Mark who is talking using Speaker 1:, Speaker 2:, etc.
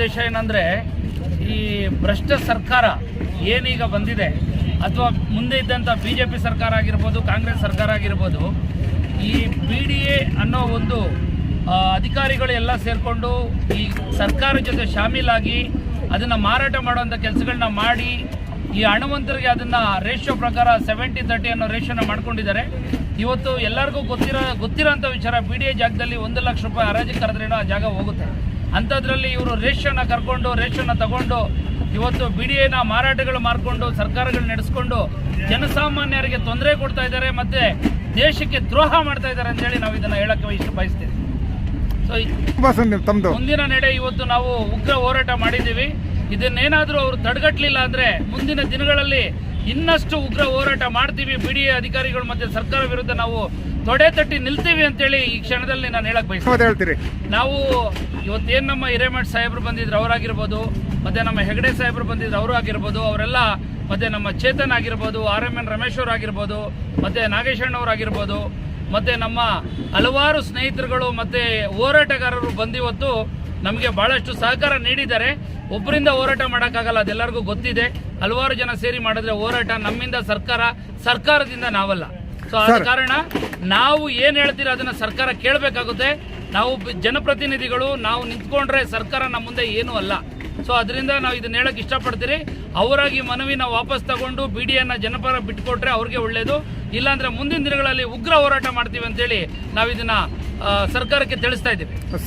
Speaker 1: ಉದ್ದೇಶ ಏನಂದರೆ, ಈ ಭ್ರಷ್ಟ ಸರ್ಕಾರ ಏನೀಗ ಬಂದಿದೆ, ಅಥವಾ ಮುಂದೆ ಇದ್ದಂಥ ಬಿ ಜೆ ಪಿ ಸರ್ಕಾರ ಆಗಿರ್ಬೋದು, ಕಾಂಗ್ರೆಸ್ ಸರ್ಕಾರ ಆಗಿರ್ಬೋದು, ಈ ಪಿ ಡಿ ಎ ಅನ್ನೋ ಒಂದು ಅಧಿಕಾರಿಗಳು ಎಲ್ಲ ಸೇರಿಕೊಂಡು ಈ ಸರ್ಕಾರ ಜೊತೆ ಶಾಮೀಲಾಗಿ ಅದನ್ನು ಮಾರಾಟ ಮಾಡುವಂಥ ಕೆಲಸಗಳನ್ನ ಮಾಡಿ, ಈ ಹಣವಂತರಿಗೆ ಅದನ್ನು ರೇಷಿಯೋ ಪ್ರಕಾರ ಸೆವೆಂಟಿ ತರ್ಟಿ ಅನ್ನೋ ರೇಷಿಯೋನ ಮಾಡ್ಕೊಂಡಿದ್ದಾರೆ. ಇವತ್ತು ಎಲ್ಲರಿಗೂ ಗೊತ್ತಿರೋ ಗೊತ್ತಿರೋಂಥ ವಿಚಾರ, ಪಿ ಡಿ ಎ ಜಾಗದಲ್ಲಿ ಒಂದು ಲಕ್ಷ ರೂಪಾಯಿ ಹರಾಜಿಗೆ ಕರೆದ್ರೇನೋ ಆ ಜಾಗ ಹೋಗುತ್ತೆ. ಅಂಥದ್ರಲ್ಲಿ ಇವರು ರೇಷನ್ನ ಕರ್ಕೊಂಡು ರೇಷನ್ನ ತಗೊಂಡು ಇವತ್ತು ಬಿಡಿಎನ ಮಾರಾಟಗಳು ಮಾರ್ಕೊಂಡು ಸರ್ಕಾರಗಳು ನಡೆಸ್ಕೊಂಡು ಜನಸಾಮಾನ್ಯರಿಗೆ ತೊಂದರೆ ಕೊಡ್ತಾ ಇದ್ದಾರೆ ಮತ್ತೆ ದೇಶಕ್ಕೆ ದ್ರೋಹ ಮಾಡ್ತಾ ಇದ್ದಾರೆ ಅಂತೇಳಿ ನಾವು ಇದನ್ನ ಹೇಳಕ್ಕೆ ಇಷ್ಟ ಬಯಸ್ತೀವಿ ಸೊ ಮುಂದಿನ ನಡೆ ಇವತ್ತು ನಾವು ಉಗ್ರ ಹೋರಾಟ ಮಾಡಿದ್ದೀವಿ. ಇದನ್ನೇನಾದರೂ ಅವರು ತಡೆಗಟ್ಟಲಿಲ್ಲ ಅಂದ್ರೆ ಮುಂದಿನ ದಿನಗಳಲ್ಲಿ ಇನ್ನಷ್ಟು ಉಗ್ರ ಹೋರಾಟ ಮಾಡ್ತೀವಿ. ಬಿಡಿ ಎ ಅಧಿಕಾರಿಗಳು ಮತ್ತೆ ಸರ್ಕಾರ ವಿರುದ್ಧ ನಾವು ತೊಡೆ ತಟ್ಟಿ ನಿಲ್ತೀವಿ ಅಂತೇಳಿ ಈ ಕ್ಷಣದಲ್ಲಿ ನಾನು ಹೇಳಕ್ ಬಯಸ್ತೀನಿ.
Speaker 2: ಹೇಳ್ತೀರಿ.
Speaker 1: ನಾವು ಇವತ್ತೇನು ನಮ್ಮ ಹಿರೇಮಠ ಸಾಹೇಬರು ಬಂದಿದ್ರು ಅವರಾಗಿರ್ಬೋದು ಮತ್ತೆ ನಮ್ಮ ಹೆಗಡೆ ಸಾಹೇಬರು ಬಂದಿದ್ರು ಅವರು ಆಗಿರ್ಬೋದು ಅವರೆಲ್ಲ ಮತ್ತೆ ನಮ್ಮ ಚೇತನ್ ಆಗಿರ್ಬೋದು ಆರ್ ಎಂ ಎನ್ ರಮೇಶ್ ಅವ್ರು ಆಗಿರ್ಬೋದು ಮತ್ತೆ ಆಗಿರ್ಬೋದು ಮತ್ತೆ ನಮ್ಮ ಹಲವಾರು ಸ್ನೇಹಿತರುಗಳು ಮತ್ತೆ ಹೋರಾಟಗಾರರು ಬಂದಿವತ್ತು ನಮಗೆ ಬಹಳಷ್ಟು ಸಹಕಾರ ನೀಡಿದ್ದಾರೆ. ಒಬ್ಬರಿಂದ ಹೋರಾಟ ಮಾಡೋಕ್ಕಾಗಲ್ಲ ಅದೆಲ್ಲರಿಗೂ ಗೊತ್ತಿದೆ. ಹಲವಾರು ಜನ ಸೇರಿ ಮಾಡಿದ್ರೆ ಹೋರಾಟ ನಮ್ಮಿಂದ ಸರ್ಕಾರ ಸರ್ಕಾರದಿಂದ ನಾವಲ್ಲ. ಸೊ ಆದ ಕಾರಣ ನಾವು ಏನು ಹೇಳ್ತೀರೋ ಅದನ್ನ ಸರ್ಕಾರ ಕೇಳಬೇಕಾಗುತ್ತೆ. ನಾವು ಜನಪ್ರತಿನಿಧಿಗಳು ನಾವು ನಿಂತ್ಕೊಂಡ್ರೆ ಸರ್ಕಾರ ನಮ್ಮ ಮುಂದೆ ಏನೂ ಅಲ್ಲ. ಸೊ ಅದರಿಂದ ನಾವು ಇದನ್ನ ಹೇಳಕ್ ಇಷ್ಟಪಡ್ತೀರಿ. ಅವರಾಗಿ ಮನವಿನ ವಾಪಸ್ ತಗೊಂಡು ಬಿ ಡಿ ಅನ್ನ ಜನಪರ ಬಿಟ್ಕೊಟ್ರೆ ಅವ್ರಿಗೆ ಒಳ್ಳೇದು. ಇಲ್ಲಾಂದ್ರೆ ಮುಂದಿನ ದಿನಗಳಲ್ಲಿ ಉಗ್ರ ಹೋರಾಟ ಮಾಡ್ತೀವಿ ಅಂತೇಳಿ ನಾವು ಇದನ್ನ ಸರ್ಕಾರಕ್ಕೆ ತಿಳಿಸ್ತಾ ಇದ್ದೀವಿ.